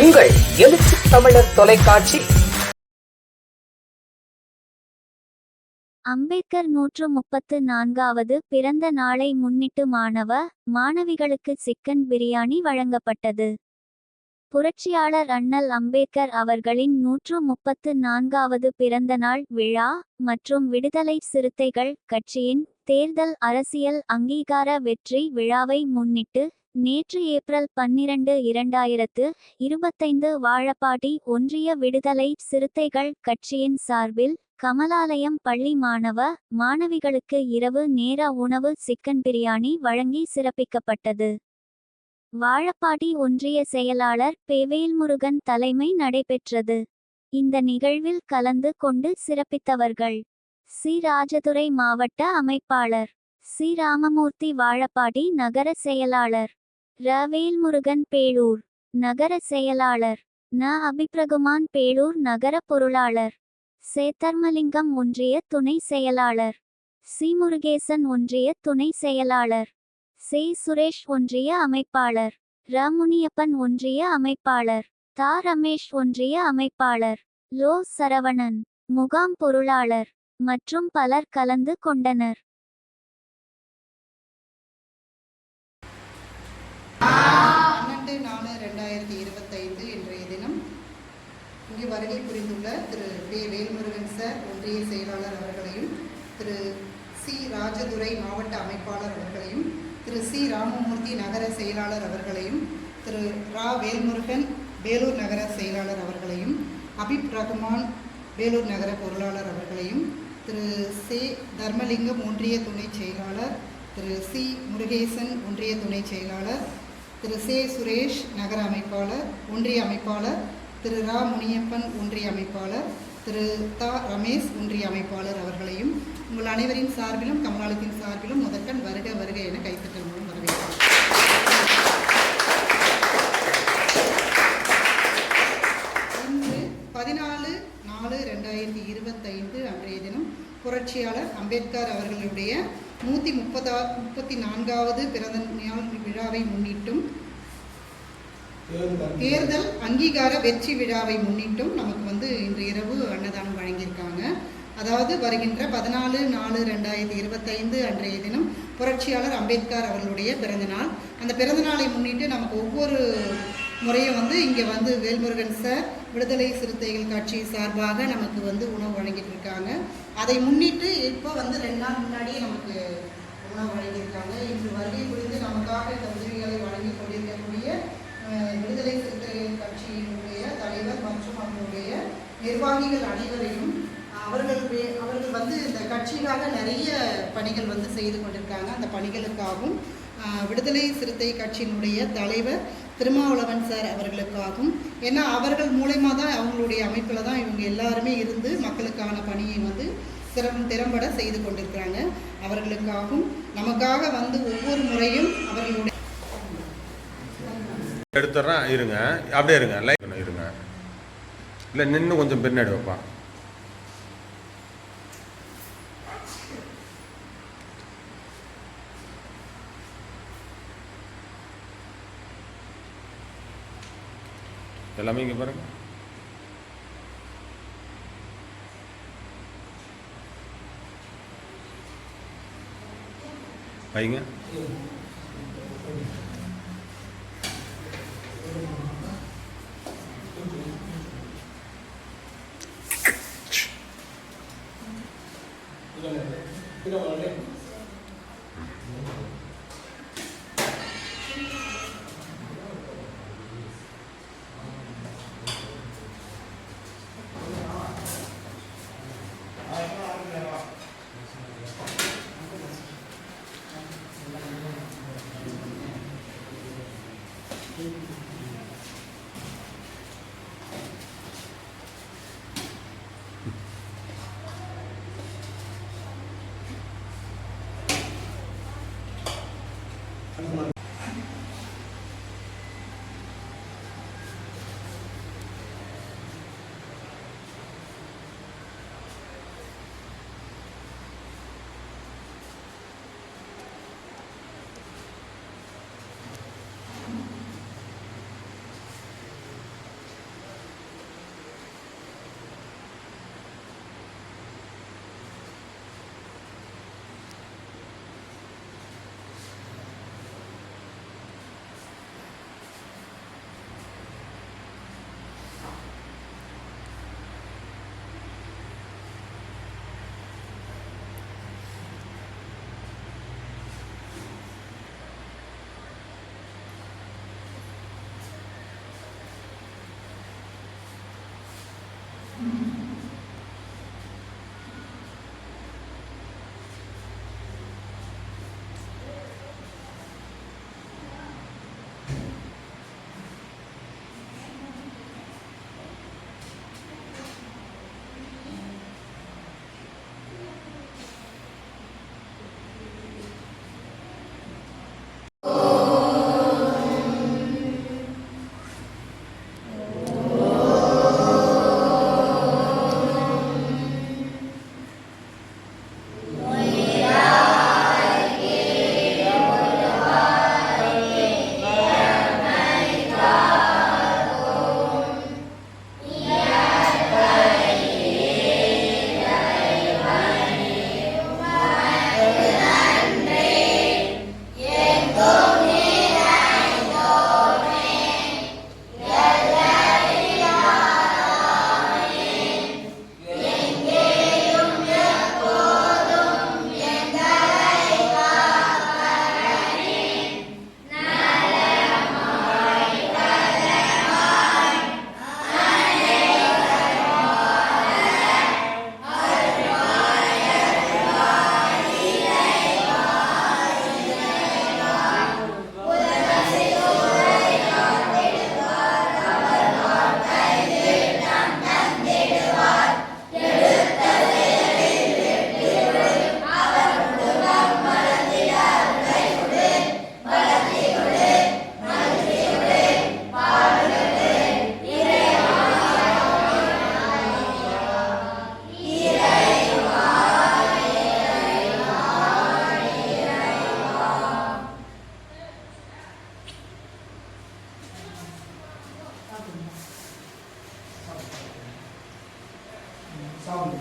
உங்கள் எழுச்சி தமிழர் தொலைக்காட்சி. அம்பேத்கர் நூற்று முப்பத்து நான்காவது பிறந்த நாளை முன்னிட்டு மாணவ மாணவிகளுக்கு சிக்கன் பிரியாணி வழங்கப்பட்டது. புரட்சியாளர் அண்ணல் அம்பேத்கர் அவர்களின் நூற்று முப்பத்து நான்காவது பிறந்தநாள் விழா மற்றும் விடுதலை சிறுத்தைகள் கட்சியின் தேர்தல் அரசியல் அங்கீகார வெற்றி விழாவை முன்னிட்டு நேற்று ஏப்ரல் பன்னிரண்டு இரண்டாயிரத்து இருபத்தைந்து வாழப்பாடி ஒன்றிய விடுதலை சிறுத்தைகள் கட்சியின் சார்பில் கமலாலயம் பள்ளி மாணவ மாணவிகளுக்கு இரவு நேர உணவு சிக்கன் பிரியாணி வழங்கி சிறப்பிக்கப்பட்டது. வாழப்பாடி ஒன்றிய செயலாளர் பேவேல்முருகன் தலைமை நடைபெற்றது. இந்த நிகழ்வில் கலந்து கொண்டு சிறப்பித்தவர்கள் சி. ராஜதுரை மாவட்ட அமைப்பாளர் சி. ராமமூர்த்தி வாழப்பாடி நகர செயலாளர் ர. வேல்முருகன் பேளூர் நகர செயலாளர் ந. அபிப்பிரகுமான் பேளூர் நகர பொருளாளர் சேத்தர்மலிங்கம் ஒன்றிய துணை செயலாளர் சி. முருகேசன் ஒன்றிய துணை செயலாளர் செய் சுரேஷ் ஒன்றிய அமைப்பாளர். ர முனியப்பன் ஒன்றிய அமைப்பாளர். தா. ரமேஷ் ஒன்றிய அமைப்பாளர். லோ. சரவணன். முகாம் பொருளாளர். மற்றும் பலர் கலந்து கொண்டனர். பன்னெண்டு நாலு ரெண்டாயிரத்தி இருபத்தைந்து இன்றைய தினம் இங்கே வருகை புரிந்துள்ள திரு. பே வேல்முருகன் சார் ஒன்றிய செயலாளர் அவர்களையும் திரு. சி. ராஜதுரை மாவட்ட அமைப்பாளர் அவர்களையும் திரு சி. ராமமூர்த்தி நகர செயலாளர் அவர்களையும் திரு. ரா. வேல்முருகன் வேலூர் நகர செயலாளர் அவர்களையும் அபிப் ரகுமான் வேலூர் நகர பொருளாளர் அவர்களையும் திரு. சே. தர்மலிங்கம் ஒன்றிய துணை செயலாளர் திரு. சி. முருகேசன் ஒன்றிய துணை செயலாளர் திரு. சே. சுரேஷ் நகர அமைப்பாளர் ஒன்றிய அமைப்பாளர் திரு. ரா. முனியப்பன் ஒன்றிய அமைப்பாளர் திரு தா ரமேஷ் ஒன்றிய அமைப்பாளர் அவர்களையும் உங்கள் அனைவரின் சார்பிலும் கமலாலயத்தின் சார்பிலும் முதற்கண் வருக வருக என கைத்தட்டல் மூலம் வரவேற்கிறேன் இன்று பதினாலு நாலு ரெண்டாயிரத்தி இருபத்தைந்து அன்றைய தினம் புரட்சியாளர் அம்பேத்கர் அவர்களுடைய நூற்றி முப்பதா முப்பத்தி நான்காவது பிறந்த நாள் விழாவை முன்னிட்டும் தேர்தல் அங்கீகார வெற்றி விழாவை முன்னிட்டும் நமக்கு வந்து இன்று இரவு அன்னதானம் வழங்கியிருக்காங்க. அதாவது வருகின்ற பதினாலு நாலு ரெண்டாயிரத்தி இருபத்தைந்து அன்றைய தினம் புரட்சியாளர் அம்பேத்கர் அவர்களுடைய பிறந்தநாள். அந்த பிறந்தநாளை முன்னிட்டு நமக்கு ஒவ்வொரு முறையும் வந்து இங்கே வந்து வேல்முருகன் சார் விடுதலை சிறுத்தைகள் கட்சி சார்பாக நமக்கு வந்து உணவு வழங்கிட்டு இருக்காங்க அதை முன்னிட்டு இப்போ வந்து ரெண்டு நாள் முன்னாடியே நமக்கு உணவு வழங்கியிருக்காங்க. இன்று வருகை புரிந்து நமக்காக இந்த உதவிகளை வழங்கி கொண்டிருக்க அஹ், விடுதலை சிறுத்தைகள் கட்சியினுடைய தலைவர் மற்றும் அவருடைய நிர்வாகிகள் அனைவரையும் அவர்கள் அவர்கள் வந்து இந்த கட்சிக்காக நிறைய பணிகள் வந்து செய்து கொண்டிருக்காங்க. அந்த பணிகளுக்காகவும் விடுதலை சிறுத்தை கட்சியினுடைய தலைவர் திருமாவளவன் சார் அவர்களுக்காகவும் ஏன்னா அவர்கள் மூலயமா தான் அவங்களுடைய அமைப்பில் தான் இவங்க எல்லாருமே இருந்து மக்களுக்கான பணியை வந்து திறம் திறம்பட செய்து கொண்டிருக்கிறாங்க. அவர்களுக்காகவும் நமக்காக வந்து ஒவ்வொரு முறையும் அவர்களுடைய எடுத்துறேன் இருங்க. அப்படியே இருங்க. லைக் இருங்க இல்லை நின்று கொஞ்சம் பின்னாடி வைப்பான் எல்லாமே இங்கே பாருங்க. வைங்க. Mm-hmm. Sağ olun.